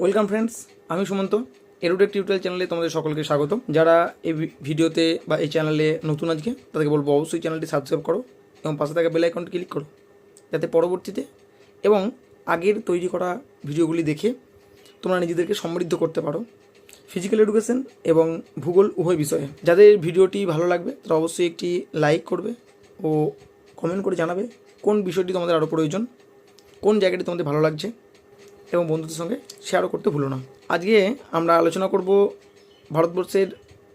Welcome friends আমি Sumanta. এরুটেক tutorial চ্যানেলে তোমাদের সকলকে স্বাগত যারা এই ভিডিওতে বা এই চ্যানেলে নতুন আজকে, তাদেরকে বলব অবশ্যই চ্যানেলটি সাবস্ক্রাইব করো এবং পাশে থাকা বেল আইকনটি ক্লিক করো। যাতে পরবর্তীতে এবং আগের তৈরি করা ভিডিওগুলি দেখে তোমরা নিজেদেরকে সমৃদ্ধ করতে পারো। ফিজিক্যাল এডুকেশন এবং ভূগোল উভয় বিষয়ে। যাদের ভিডিওটি ভালো লাগবে, তারা অবশ্যই একটি লাইক করবে ও কমেন্ট করে জানাবে কোন বিষয়টি তোমাদের আরও প্রয়োজন, কোন জায়গাটি তোমাদের ভালো লাগছে। এবং বন্ধুদের সঙ্গে শেয়ারও করতে ভুলো না। আজকে আমরা আলোচনা করব ভারতবর্ষের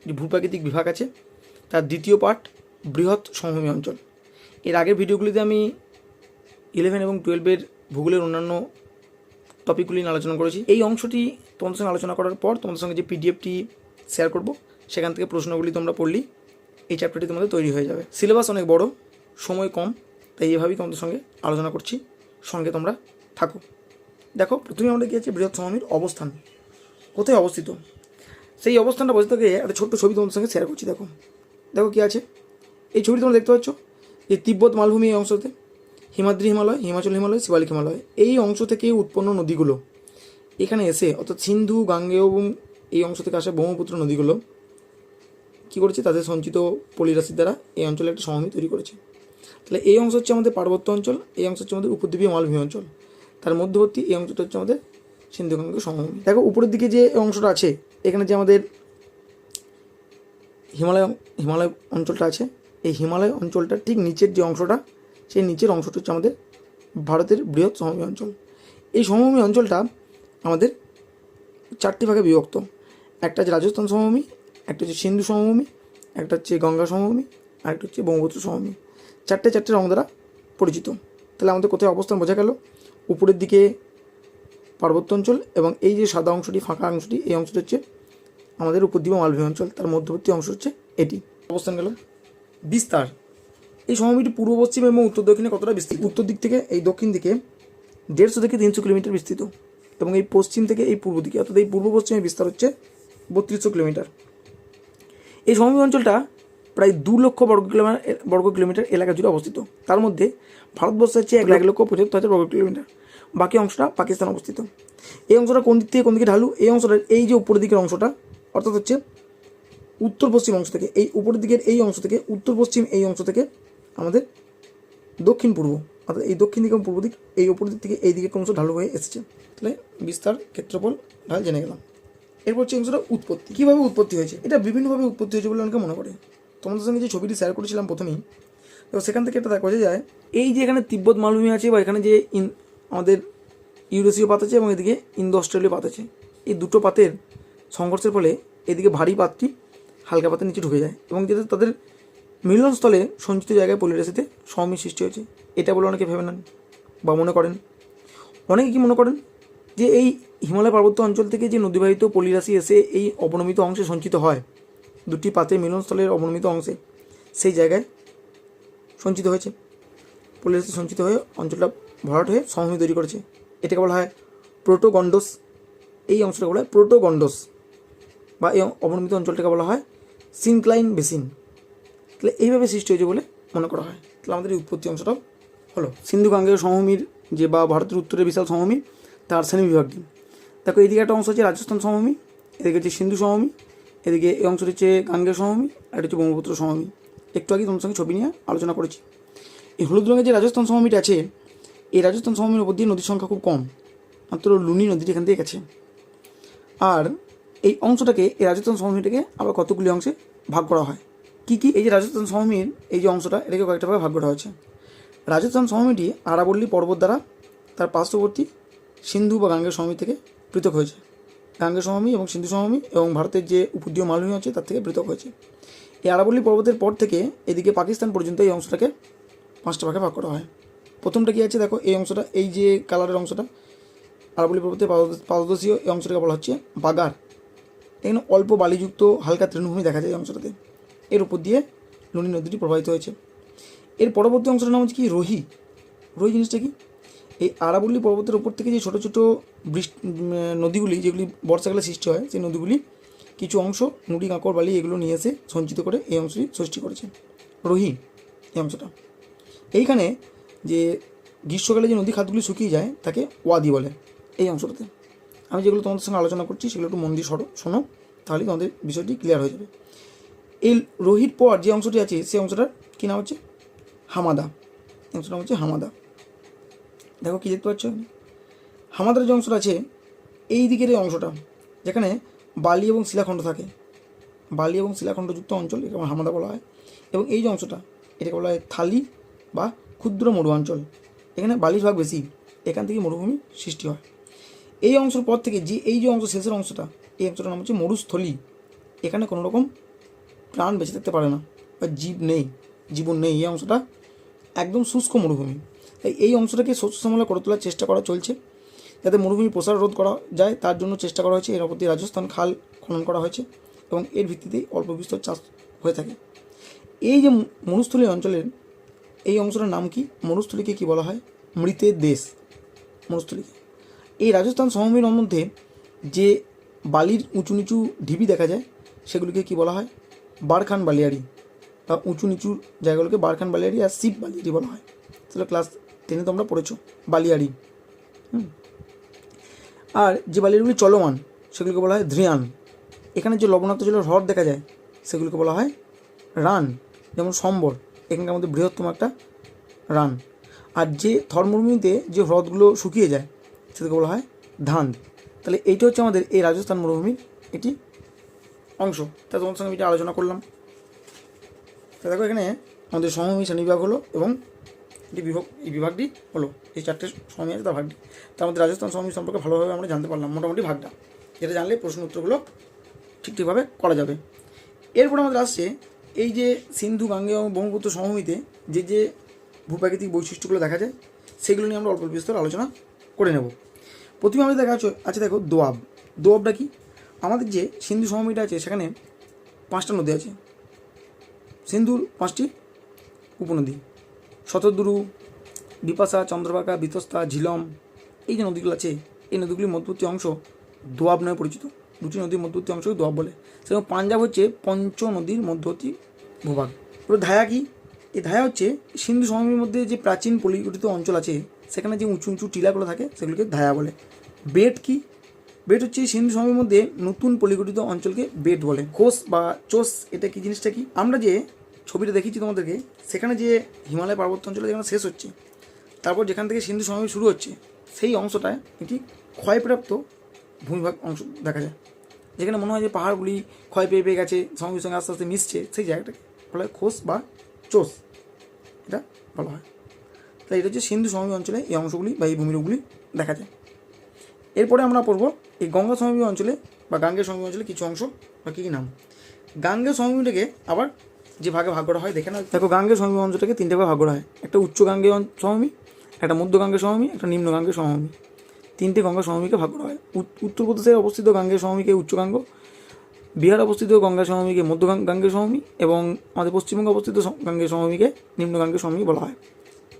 যে ভূপ্রাকৃতিক বিভাগ আছে, তার দ্বিতীয় পার্ট বৃহৎ সমভূমি অঞ্চল। এর আগের ভিডিওগুলিতে আমি ইলেভেন এবং টুয়েলভের ভূগোলের অন্যান্য টপিকগুলি নিয়ে আলোচনা করেছি। এই অংশটি তোমাদের সঙ্গে আলোচনা করার পর তোমাদের সঙ্গে যে পিডিএফটি শেয়ার করব, সেখান থেকে প্রশ্নগুলি তোমরা পড়লেই এই চ্যাপ্টারটি তোমাদের তৈরি হয়ে যাবে। সিলেবাস অনেক বড়, সময় কম, তাই এভাবেই তোমাদের সঙ্গে আলোচনা করছি। সঙ্গে তোমরা থাকো। দেখো, প্রথমে আমরা আছে বৃহৎ সমভূমির অবস্থান। কোথায় অবস্থিত? সেই অবস্থানটা বসে থেকে একটা ছোট্ট ছবি তোমাদের সঙ্গে শেয়ার করছি, দেখো। দেখো কি আছে? এই ছবিটি তোমরা দেখতে পাচ্ছ? যে তিব্বত মালভূমি এই অংশতে। হিমাদ্রি হিমালয়, হিমাচল হিমালয়, শিবালিক হিমালয়। এই অংশ থেকে উৎপন্ন নদীগুলো। এখানে এসে, অর্থাৎ সিন্ধু, গাঙ্গেয় এবং এই অংশ থেকে আসা ব্রহ্মপুত্র নদীগুলো কী করেছে? তাদের সঞ্চিত পলিরাশির দ্বারা এই অঞ্চলে একটা সমভূমি তৈরি করেছে। তাহলে এই অংশ হচ্ছে আমাদের পার্বত্য অঞ্চল, এই অংশ হচ্ছে আমাদের উপদ্বীপীয় মালভূমি অঞ্চল। তার মধ্যবর্তী এই অংশটা হচ্ছে আমাদের সিন্ধু গঙ্গা সমভূমি। দেখো, উপরের দিকে যে অংশটা আছে, এখানে যে আমাদের হিমালয় হিমালয় অঞ্চলটা আছে, এই হিমালয় অঞ্চলটা ঠিক নিচের যে অংশটা, সেই নিচের অংশটা হচ্ছে আমাদের ভারতের বৃহৎ সমভূমি অঞ্চল। এই সমভূমি অঞ্চলটা আমাদের চারটি ভাগে বিভক্ত। একটা হচ্ছে রাজস্থান সমভূমি, একটা হচ্ছে সিন্ধু সমভূমি, একটা হচ্ছে গঙ্গা সমভূমি, আর একটা হচ্ছে ব্রহ্মপুত্র সমভূমি। চারটে চারটে রং দ্বারা পরিচিত। তাহলে আমাদের কোথায় অবস্থান বোঝা গেল? উপরের দিকে পার্বত্য অঞ্চল এবং এই যে সাদা অংশটি, ফাঁকা অংশটি, এই অংশটি হচ্ছে আমাদের উপদ্বীপ মালভূমি অঞ্চল। তার মধ্যবর্তী অংশ হচ্ছে এটি। অবস্থান গেল। বিস্তার। এই সমভূমিটি পূর্ব, পশ্চিম এবং উত্তর দক্ষিণে কতটা বিস্তৃত? উত্তর দিক থেকে এই দক্ষিণ দিকে দেড়শো থেকে তিনশো কিলোমিটার বিস্তৃত এবং এই পশ্চিম থেকে এই পূর্ব দিকে, অর্থাৎ এই পূর্ব পশ্চিমে বিস্তার হচ্ছে বত্রিশশো কিলোমিটার। এই সমভূমি অঞ্চলটা প্রায় দু লক্ষ বর্গ কিলোমিটার বর্গ কিলোমিটার এলাকা জুড়ে অবস্থিত। তার মধ্যে ভারতবর্ষ হচ্ছে এক এক লক্ষ পঁচাত্তর হাজার বর্গ কিলোমিটার। বাকি অংশটা পাকিস্তান অবস্থিত। এই অংশটা কোন দিক থেকে কোন দিকে ঢালু? এই অংশটা, এই যে উপরের দিকের অংশটা, অর্থাৎ হচ্ছে উত্তর পশ্চিম অংশ থেকে, এই উপরের দিকের এই অংশ থেকে উত্তর পশ্চিম এই অংশ থেকে আমাদের দক্ষিণ পূর্ব অর্থাৎ এই দক্ষিণ দিক পূর্ব দিক, এই উপর দিক থেকে এই দিকে অংশ ঢালু হয়ে এসেছে। তাহলে বিস্তার, ক্ষেত্রফল, ঢাল জেনে গেলাম। এরপর হচ্ছে অংশটা উৎপত্তি। কীভাবে উৎপত্তি হয়েছে? এটা বিভিন্নভাবে উৎপত্তি হয়েছে বলে অনেকে মনে করে। তোমাদের সঙ্গে যে ছবিটি শেয়ার করেছিলাম প্রথমেই, তো সেখান থেকে এটা বোঝা যায়, এই যে এখানে তিব্বত মালভূমি আছে বা এখানে যে আমাদের ইউরেশীয় পাত আছে এবং এদিকে ইন্দো অস্ট্রেলীয় পাত আছে। এই দুটো পাতের সংঘর্ষের ফলে এদিকে ভারী পাতটি হালকা পাতের নিচে ঢুকে যায় এবং যেটা তাদের মিলনস্থলে সঞ্চিত জায়গায় পলিরাশিতে সমী সৃষ্টি হয়েছে, এটা বলে অনেকে ভেবে নেন বা মনে করেন। অনেকে কি মনে করেন যে এই হিমালয় পার্বত্য অঞ্চল থেকে যে নদীবাহিত পলিরাশি এসে এই অবনমিত অংশে সঞ্চিত হয়, দুটি পাতের মিলনস্থলের অবনমিত অংশে সেই জায়গায় সঞ্চিত হয়েছে। পলিরাশি সঞ্চিত হয়ে অঞ্চলটা ভরাট হয়ে সমভূমি তৈরি করেছে। এটাকে বলা হয় প্রোটোগন্ডোস। এই অংশটাকে বলা হয় প্রোটোগন্ডোস বা এই অবনমিত অঞ্চলটাকে বলা হয় সিনক্লাইন বেসিন। তাহলে এইভাবে সৃষ্টি হয়েছে বলে মনে করা হয়। তাহলে আমাদের এই উৎপত্তি অংশটাও হলো। সিন্ধু গাঙ্গেয় সমভূমির যে বা ভারতের উত্তরে বিশাল সমভূমি, তার শ্রেণি বিভাগটি দেখো, এদিকে একটা অংশ হচ্ছে রাজস্থান সমভূমি, এদিকে হচ্ছে সিন্ধু সমভূমি, এদিকে এই অংশটি হচ্ছে গাঙ্গেয় সমভূমি, আর এটা হচ্ছে ব্রহ্মপুত্র সমভূমি। একটু আগে তোমার সঙ্গে ছবি নিয়ে আলোচনা করেছি। এই হলুদ রঙের যে রাজস্থান সমভূমিটা আছে এই রাজস্থান সমভূমির উপর দিয়ে নদীর সংখ্যা খুব কম। মাত্র লুনি নদীটি এখান থেকে গেছে। আর এই অংশটাকে, এই রাজস্থান সমভূমিটাকে আবার কতগুলি অংশে ভাগ করা হয়? কি কি? এই যে রাজস্থান সমভূমির এই যে অংশটা এটাকে কয়েকটা ভাগে ভাগ করা হয়েছে। রাজস্থান সমভূমিটি আরাবল্লী পর্বত দ্বারা তার পার্শ্ববর্তী সিন্ধু বা গাঙ্গেয় সমভূমি থেকে পৃথক হয়েছে। গাঙ্গেয় সমভূমি এবং সিন্ধু সমভূমি এবং ভারতের যে উপদ্বীয় মালভূমি আছে, তার থেকে পৃথক হয়েছে। এই আরাবল্লী পর্বতের পর থেকে এদিকে পাকিস্তান পর্যন্ত এই অংশটাকে পাঁচটা ভাগে ভাগ করা হয়। প্রথমটা কি আছে? দেখো, এই অংশটা, এই যে কালারের অংশটা আরাবল্লী পর্বতের পাদদেশ- পাদদেশীয় এই অংশটাকে বলা হচ্ছে বাগার। এখানে অল্প বালিযুক্ত হালকা তৃণভূমি দেখা যায় এই অংশটাতে। এর উপর দিয়ে লুনি নদীটি প্রবাহিত হয়েছে। এর পরবর্তী অংশটার নাম হচ্ছে কি? রোহি। রোহি জিনিসটা কি? এই আরাবল্লী পর্বতের উপর থেকে যে ছোটো ছোটো বৃষ্টি নদীগুলি, যেগুলি বর্ষাকালে সৃষ্টি হয়, সেই নদীগুলি কিছু অংশ নুড়ি, কাঁকড়, বালি এগুলো নিয়ে এসে সঞ্চিত করে এই অংশটি সৃষ্টি করেছে। রোহি এই অংশটা। এইখানে যে গ্রীষ্মকালে যে নদী খাতগুলি শুকিয়ে যায়, তাকে ওয়াদি বলে। এই অংশটাতে। আমি যেগুলো তোমাদের সঙ্গে আলোচনা করছি, সেগুলো একটু মন দিয়ে সরো, শোনো, তাহলে তোমাদের বিষয়টি ক্লিয়ার হয়ে যাবে। এই রোহিত পর যে অংশটি আছে সেই অংশটার কী নাম হচ্ছে? হামাদা। নাম হচ্ছে হামাদা। দেখো কী দেখতে পাচ্ছ হামাদার যে অংশটা আছে, এই দিকের এই অংশটা, যেখানে বালি এবং শিলাখণ্ড থাকে। বালি এবং শিলাখণ্ডযুক্ত অঞ্চল আমার হামাদা বলা হয়। এবং এই যে অংশটা, এটাকে বলা হয় থালি বা ক্ষুদ্র মরু অঞ্চল এখানে বালির ভাগ বেশি, এখান থেকে মরুভূমি সৃষ্টি হয়। এই অংশের পর থেকে যে, এই যে অংশ, শেষের অংশটা, এই অংশটার নাম হচ্ছে মরুস্থলী। এখানে কোনো রকম প্রাণ বেঁচে থাকতে পারে না, বা জীব নেই, জীবন নেই, এই অংশটা একদম শুষ্ক মরুভূমি। তাই এই অংশটাকে শস্য শ্যামলা করে তোলার চেষ্টা করা চলছে, যাতে মরুভূমির প্রসার রোধ করা যায়, তার জন্য চেষ্টা করা হয়েছে, এর দিয়ে রাজস্থান খাল খনন করা হয়েছে, এবং এর ভিত্তিতেই অল্প বিস্তর চাষ হয়ে থাকে। এই যে মরুস্থলী অঞ্চলের এই অংশটার নাম কি? মরুস্থলীকে কি বলা হয়? মৃতের দেশ। মরুস্থলীকে। এই রাজস্থান সমভূমির মধ্যে যে বালির উঁচু নিচু ঢিবি দেখা যায়, সেগুলিকে কি বলা হয়? বারখান বালিয়াড়ি বা উঁচু নিচু জায়গাগুলোকে বারখান বালিয়ারি আর শিব বালিয়ারি বলা হয়। তাহলে ক্লাস টেনে তোমরা পড়েছো, বালিয়াড়ি। হুম। আর যে বালিয়াড়িগুলি চলমান, সেগুলিকে বলা হয় ধ্রিয়ান এখানে যে লবণাক্ত জলের হ্রদ দেখা যায়, সেগুলিকে বলা হয় রান, যেমন সম্বর। এখানকার মধ্যে বৃহত্তম একটা রান। আর যে থরমরুভূমিতে যে হ্রদগুলো শুকিয়ে যায়, সেটাকে বলা হয় ধান। তাহলে এইটা হচ্ছে আমাদের এই রাজস্থান মরুভূমির একটি অংশ। তা তোমার সঙ্গে এটা আলোচনা করলাম। তা দেখো এখানে আমাদের সমভূমি শ্রেণি বিভাগ হলো এবং এটি বিভাগ এই বিভাগটি হলো। এই চারটে সময় আছে, তার ভাগটি। তার মধ্যে রাজস্থান সমভূমি সম্পর্কে ভালোভাবে আমরা জানতে পারলাম মোটামুটি ভাগটা। যেটা জানলে প্রশ্ন উত্তরগুলো ঠিক ঠিকভাবে করা যাবে। এরপর আমাদের আসছে এই যে সিন্ধু, গাঙ্গেয় এবং ব্রহ্মপুত্র সমভূমিতে যে যে ভূপ্রাকৃতিক বৈশিষ্ট্যগুলো দেখা যায়, সেগুলো নিয়ে আমরা অল্প বিস্তর আলোচনা করে নেব। প্রথমে আমাদের দেখা আছে দেখো দোয়াব। দোয়াবটা কি? আমাদের যে সিন্ধু সমভূমিটা আছে, সেখানে পাঁচটা নদী আছে। সিন্ধুর পাঁচটি উপনদী। শতদ্রু, বিপাশা চন্দ্রবাকা বিতস্তা, ঝিলম, এই যে নদীগুলো আছে, এই নদীগুলির মধ্যবর্তী অংশ দোয়াব নামে পরিচিত। দুটি নদীর মধ্যবর্তী অংশকে দোয়াব বলে। সেরকম পাঞ্জাব হচ্ছে পঞ্চ নদীর মধ্যবর্তী ভূভাগ। এবার ধায়া কি? এই ধায়া হচ্ছে সিন্ধু সমভূমির মধ্যে যে প্রাচীন পলিগঠিত অঞ্চল আছে, সেখানে যে উঁচু উঁচু টিলাগুলো থাকে, সেগুলোকে ধায়া বলে। বেট কি? বেট হচ্ছে সিন্ধু সমভূমির মধ্যে নতুন পলিগঠিত অঞ্চলকে বেট বলে। কোষ বা চোষ এটা কি জিনিসটা কি? আমরা যে ছবিটা দেখিয়েছি তোমাদেরকে, সেখানে যে হিমালয় পার্বত্য অঞ্চলে যেখানে শেষ হচ্ছে, তারপর যেখান থেকে সিন্ধু সমভূমি শুরু হচ্ছে, সেই অংশটায় একটি ক্ষয়প্রাপ্ত ভূমিভাগ অংশ দেখা যায়। যেখানে মনে হয় যে পাহাড়গুলি ক্ষয় পেয়ে পেয়ে গেছে সমভূমির সঙ্গে আস্তে আস্তে মিশছে, সেই জায়গাটাকে বলা হয় খোস বা চোষ এটা বলা হয়। তাই এটা হচ্ছে সিন্ধু সমভূমি অঞ্চলে এই অংশগুলি বা এই ভূমিরূপগুলি দেখা যায়। এরপরে আমরা পড়ব এই গঙ্গা সমভূমি অঞ্চলে বা গাঙ্গেয় সমভূমি অঞ্চলে কিছু অংশ বা কী কী নাম। গাঙ্গেয় সমভূমিটাকে আবার যে ভাগে ভাগ করা হয়, দেখে না দেখো, গাঙ্গেয় সমভূমি অঞ্চলটাকে তিনটে ভাগে ভাগ করা হয়। একটা উচ্চ অঞ্চ- সমভূমি, একটা মধ্য গাঙ্গেয় সমভূমি, একটা নিম্ন গাঙ্গেয় সমভূমি। তিনটে গঙ্গা সমভূমিকে ভাগ করা হয়। উত- উত্তরপ্রদেশে অবস্থিত গাঙ্গেয় সমভূমিকে উচ্চগাঙ্গ বিহার অবস্থিত গঙ্গা সমভূমিকে মধ্য গাঙ্গেয় সমভূমি এবং আমাদের পশ্চিমবঙ্গে অবস্থিত গাঙ্গেয় সমভূমিকে নিম্ন গাঙ্গেয় সমভূমি বলা হয়।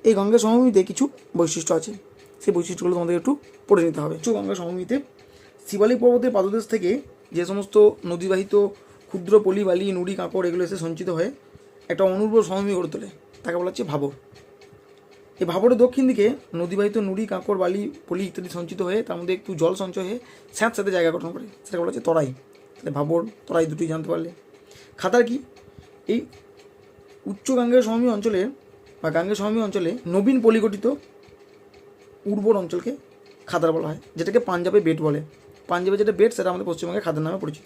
এই গঙ্গা সমভূমিতে কিছু বৈশিষ্ট্য আছে। সেই বৈশিষ্ট্যগুলো তোমাদের একটু পড়ে নিতে হবে। উচ্চ গঙ্গা সমভূমিতে শিবালিক পর্বতের পাদদেশ থেকে যে সমস্ত নদীবাহিত ক্ষুদ্র পলি, বালি, নুড়ি, কাঁকড় এগুলো এসে সঞ্চিত হয়ে, একটা অনুর্বর সমভূমি গড়ে তোলে। তাকে বলা হচ্ছে ভাবর। এই ভাবরের দক্ষিণ দিকে নদীবাহিত নুড়ি কাঁকড় বালি, পলি ইত্যাদি সঞ্চিত হয়ে, তার মধ্যে একটু জল সঞ্চয় হয়ে স্যাঁত সাথে জায়গা গঠন করে। সেটাকে বলা হচ্ছে তরাই। তাহলে ভাবর তরাই দুটোই জানতে পারলে। খাতার কি? এই উচ্চ গাঙ্গেয় সমভূমি অঞ্চলে বা গাঙ্গেয় সমভূমি অঞ্চলে নবীন পলিগঠিত উর্বর অঞ্চলকে খাদার বলা হয়, যেটাকে পাঞ্জাবে বেট বলে। পাঞ্জাবে যেটা বেট, সেটা আমাদের পশ্চিমবঙ্গে খাদার নামে পরিচিত।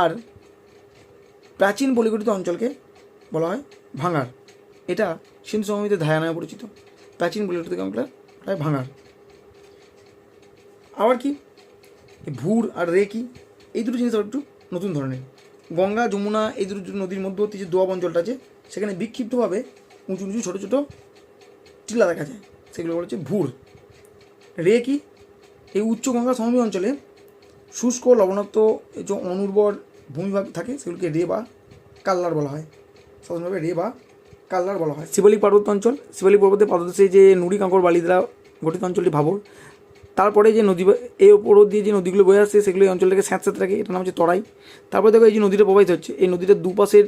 আর প্রাচীন পলিগঠিত অঞ্চলকে বলা হয় ভাঙার। এটা সিন্ধু সমভূমিতে ধায়া নামে পরিচিত। প্রাচীন পলিগঠিত অঞ্চলে বলা হয় ভাঙার। আবার কি? ভুর আর রে কি? এই দুটো জিনিস একটু নতুন ধরনের। গঙ্গা, যমুনা, এই দুটো নদীর মধ্যবর্তী যে দোয়াব অঞ্চলটা আছে, সেখানে বিক্ষিপ্তভাবে উঁচু উঁচু ছোটো ছোটো টিলা দেখা যায়। সেগুলো বলা হচ্ছে ভুর। রে কি? এই উচ্চ গঙ্গা সমভূমি অঞ্চলে শুষ্ক, লবণাক্ত যে অনুর্বর ভূমিভাগ থাকে, সেগুলোকে রে বা কাল্লার বলা হয়। সাধারণভাবে রে বা কাল্লার বলা হয়। শিবালিক পার্বত্য অঞ্চল শিবালিক পর্বতের পাদদেশে যে নুড়ি কাঁকড় বালি দ্বারা গঠিত অঞ্চলটি ভাবর তারপরে যে নদী এই ওপর দিয়ে যে নদীগুলো বয়ে আসছে, সেগুলো এই অঞ্চলটাকে স্যাঁত স্যাঁত রাখে, এটার নাম হচ্ছে তরাই। তারপরে দেখো এই যে নদীটা প্রবাহিত হচ্ছে, এই নদীটার দুপাশের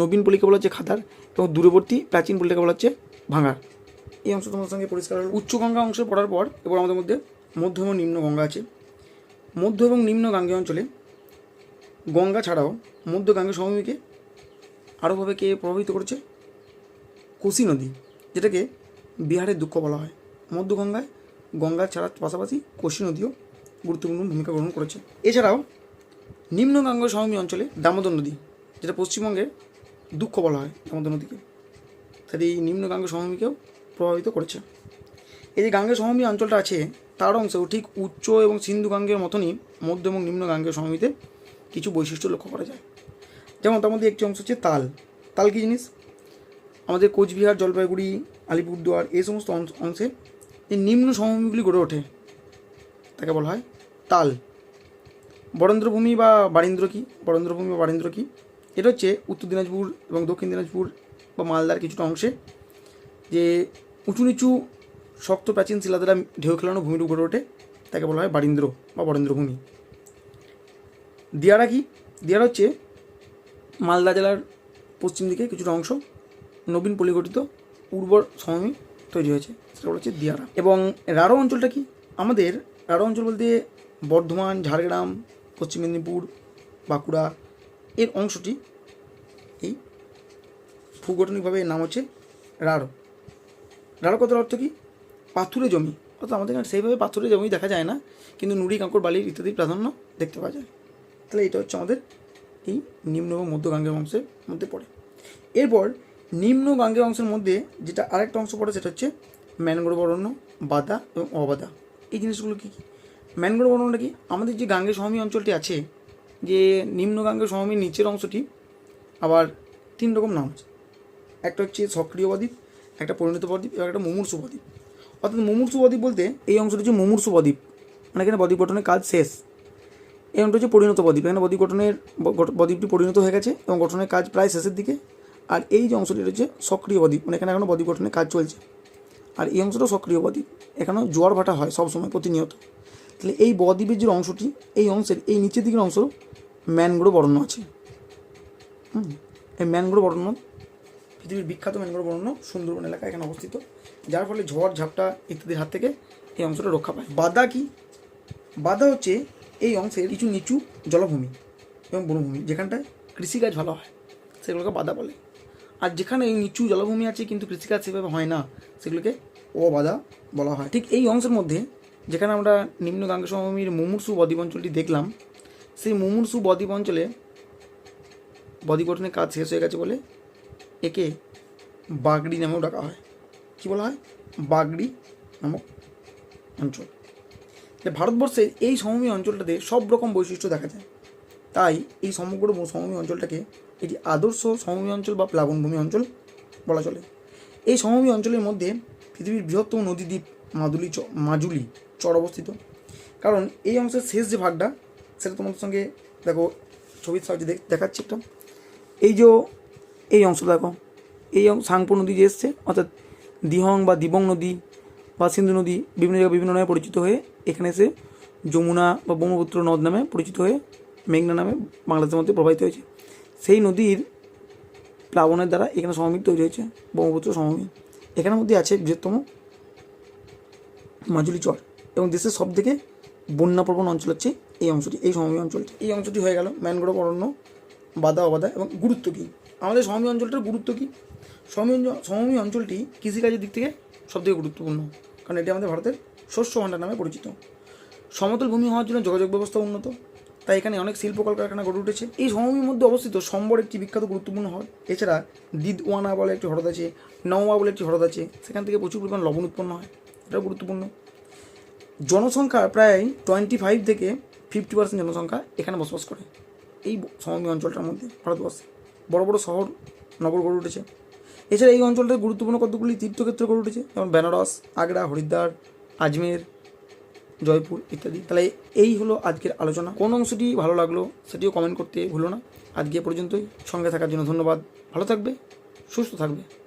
নবীন পলিকে বলা হচ্ছে খাতার এবং দূরবর্তী প্রাচীন পলিটাকে বলা হচ্ছে ভাঙার। এই অংশ তোমার সঙ্গে পরিষ্কার উচ্চ গঙ্গা অংশ পড়ার পর এবার আমাদের মধ্যে মধ্য এবং নিম্ন গঙ্গা আছে। মধ্য এবং নিম্ন গাঙ্গেয় অঞ্চলে গঙ্গা ছাড়াও মধ্য গাঙ্গেয় সমভূমিকে আরোভাবে কে প্রভাবিত করেছে? কোসি নদী, যেটাকে বিহারের দুঃখ বলা হয়। মধ্য গঙ্গায় গঙ্গা ছাড়ার পাশাপাশি কোসি নদীও গুরুত্বপূর্ণ ভূমিকা গ্রহণ করেছে। এছাড়াও নিম্ন গাঙ্গেয় সমভূমি অঞ্চলে দামোদর নদী, যেটা পশ্চিমবঙ্গের দুঃখ বলা হয় দামোদর নদীকে তাই এই নিম্ন গাঙ্গেয় সমভূমিকেও প্রভাবিত করেছে। এই যে গাঙ্গেয় সমভূমি অঞ্চলটা আছে, তার অংশেও ঠিক উচ্চ এবং সিন্ধু গাঙ্গের মতনই মধ্য এবং নিম্ন গাঙ্গেয় সমভূমিতে কিছু বৈশিষ্ট্য লক্ষ্য করা যায়। যেমন, তার মধ্যে একটি অংশ হচ্ছে তাল। তাল কী জিনিস? আমাদের কোচবিহার, জলপাইগুড়ি, আলিপুরদুয়ার এই সমস্ত অংশে এই নিম্ন সমভূমিগুলি গড়ে ওঠে, তাকে বলা হয় তাল। বরেন্দ্রভূমি বা বারীন্দ্র কী? বরেন্দ্রভূমি বা বারীন্দ্র কী? এটা হচ্ছে উত্তর দিনাজপুর এবং দক্ষিণ দিনাজপুর বা মালদার কিছুটা অংশে, যে উঁচু নিচু শক্ত প্রাচীন শিলা দ্বারা ঢেউ খেলানো ভূমির গড়ে ওঠে, তাকে বলা হয় বারীন্দ্র বা বরেন্দ্রভূমি। দিয়ারা কি? দিয়ারা হচ্ছে মালদা জেলার পশ্চিম দিকে কিছুটা অংশ। নবীন পলিগঠিত উর্বর সমভূমি তৈরি হয়েছে। সেটা হচ্ছে দিয়ারা। এবং রাঢ় অঞ্চলটা কি? আমাদের রাঢ় অঞ্চল বলতে বর্ধমান, ঝাড়গ্রাম, পশ্চিম মেদিনীপুর, বাঁকুড়া, এর অংশটি এই ভূগঠনিকভাবে নাম হচ্ছে রাঢ়। রাঢ় কথার অর্থ কি? পাথুরে জমি। অর্থাৎ আমাদের এখানে সেইভাবে পাথুরে জমি দেখা যায় না, কিন্তু নুড়ি, কাঁকড়, বালির ইত্যাদি প্রাধান্য দেখতে পাওয়া যায়। তাহলে এটা হচ্ছে আমাদের এই নিম্ন এবং মধ্য গাঙ্গেয় অংশের মধ্যে পড়ে। এরপর নিম্ন গাঙ্গেয় অংশের মধ্যে যেটা আরেকটা অংশ পড়ে, সেটা হচ্ছে ম্যানগ্রোভ অরণ্য বাদা এবং অবাদা। এই জিনিসগুলো কী কী? ম্যানগ্রোভ অরণ্যটা কি? আমাদের যে গাঙ্গেয় সমভূমি অঞ্চলটি আছে, যে নিম্ন গাঙ্গেয় সমভূমির নিচের অংশটি, আবার তিন রকম নাম আছে। একটা হচ্ছে সক্রিয় বদ্বীপ একটা পরিণত বদ্বীপ এবং একটা মুমূর্ষু বদ্বীপ অর্থাৎ মুমূর্ষু বদ্বীপ বলতে এই অংশটি হচ্ছে মুমূর্ষু বদ্বীপ মানে এখানে বদ্বীপ গঠনের কাজ শেষ। এই অংশটা হচ্ছে পরিণত বদ্বীপ এখানে বদ্বীপ গঠনের বদ্বীপটি পরিণত হয়ে গেছে এবং গঠনের কাজ প্রায় শেষের দিকে। আর এই যে অংশটি রয়েছে সক্রিয় বদ্বীপ মানে এখানে এখনও বদ্বীপ গঠনের কাজ চলছে। আর এই অংশটা সক্রিয় বদ্বীপ, এখানেও জোয়ার ভাটা হয় সবসময় প্রতিনিয়ত। তাহলে এই বদ্বীপের যে অংশটি, এই অংশের, এই নিচের দিকের অংশ ম্যানগ্রোভ অরণ্য আছে। হুম, এই ম্যানগ্রোভ অরণ্য পৃথিবীর বিখ্যাত ম্যানগ্রোভ অরণ্য সুন্দরবন এলাকা এখানে অবস্থিত। যার ফলে ঝড়, ঝাপটা ইত্যাদির হাত থেকে এই অংশটা রক্ষা পায়। বাদা কি? বাদা হচ্ছে এই অংশের কিছু নিচু জলভূমি এবং বনভূমি, যেখানটায় কৃষিকাজ ভালো হয়, সেগুলোকে বাদা বলে। আর যেখানে এই নিচু জলভূমি আছে কিন্তু কৃষিকাজ সেভাবে হয় না সেগুলোকে অবাদা বলা হয়। ঠিক এই অংশের মধ্যে যেখানে আমরা নিম্ন গাঙ্গ সমভূমির মুমূর্ষু বদ্বীপ অঞ্চলটি দেখলাম সেই মুমূর্ষু বদ্বীপ অঞ্চলে বদ্বীপ গঠনের কাজ শেষ হয়ে গেছে বলে একে বাগড়ি নামেও ডাকা হয়। কী বলা হয়? বাগড়ি নামক অঞ্চল। ভারতবর্ষের এই সমভূমি অঞ্চলটাতে সব রকম বৈশিষ্ট্য দেখা যায়। তাই এই সমগ্র সমভূমি অঞ্চলটাকে এটি আদর্শ সমভূমি অঞ্চল বা প্লাবনভূমি অঞ্চল বলা চলে। এই সমভূমি অঞ্চলের মধ্যে পৃথিবীর বৃহত্তম নদীদ্বীপ মাদুলি চ মাজুলি চর অবস্থিত। কারণ এই অংশের শেষ যে ভাগটা, সেটা তোমাদের সঙ্গে দেখো ছবির সাহায্যে দেখ- দেখাচ্ছি একটা। এই যে এই অংশ দেখো, এই সাংপো নদী যে এসছে, অর্থাৎ দিহং বা দিবং নদী বা সিন্ধু নদী বিভিন্ন জায়গায় বিভিন্ন নামে পরিচিত হয়ে এখানে এসে যমুনা বা ব্রহ্মপুত্র নদ নামে পরিচিত হয়ে মেঘনা নামে বাংলাদেশের মধ্যে প্রবাহিত হয়েছে। সেই নদীর প্লাবনের দ্বারা এখানে সমভূমি তৈরি হয়েছে, ব্রহ্মপুত্র সমভূমি। এখানের মধ্যে আছে বৃহত্তম মাজুলি চর এবং দেশের সব থেকে বন্যাপ্রবণ অঞ্চল হচ্ছে এই অংশটি এই সমভূমি অঞ্চলটি। এই অঞ্চলটি হয়ে গেল ম্যানগ্রোভ অরণ্য বাদা অবাদা এবং গুরুত্ব কী? আমাদের সমভূমি অঞ্চলটার গুরুত্ব কী? সমভূমি সমভূমি অঞ্চলটি কৃষিকাজের দিক থেকে সবথেকে গুরুত্বপূর্ণ, কারণ এটি আমাদের ভারতের শস্য ভাণ্ডার নামে পরিচিত। সমতল ভূমি হওয়ার জন্য যোগাযোগ ব্যবস্থা উন্নত তাই এখানে অনেক শিল্প কলকারখানা গড়ে উঠেছে। এই সমভূমির মধ্যে অবস্থিত সম্বর একটি বিখ্যাত গুরুত্বপূর্ণ হ্রদ এছাড়া দিদওয়ানা বলে একটি হ্রদ আছে, নওয়া বলে একটি হ্রদ আছে। সেখান থেকে প্রচুর পরিমাণ লবণ উৎপন্ন হয়। এটাও গুরুত্বপূর্ণ। জনসংখ্যা প্রায় টোয়েন্টি ফাইভ থেকে ফিফটি পার্সেন্ট জনসংখ্যা এখানে বসবাস করে। এই সমভূমি অঞ্চলটার মধ্যে ভারতবর্ষে। বড় বড় শহর, নগর গড়ে উঠেছে। এছাড়া এই অঞ্চলটায় গুরুত্বপূর্ণ কতগুলি তীর্থক্ষেত্র গড়ে উঠেছে? যেমন বেনারস, আগ্রা, হরিদ্বার, আজমের জয়পুর ইত্যাদি। তাহলে এই হলো আজকের আলোচনা। কোন অংশটি ভালো লাগল সেটিও কমেন্ট করতে ভুলো না। আজকে পর্যন্তই। সঙ্গে থাকার জন্য ধন্যবাদ। ভালো থাকবে, সুস্থ থাকবে।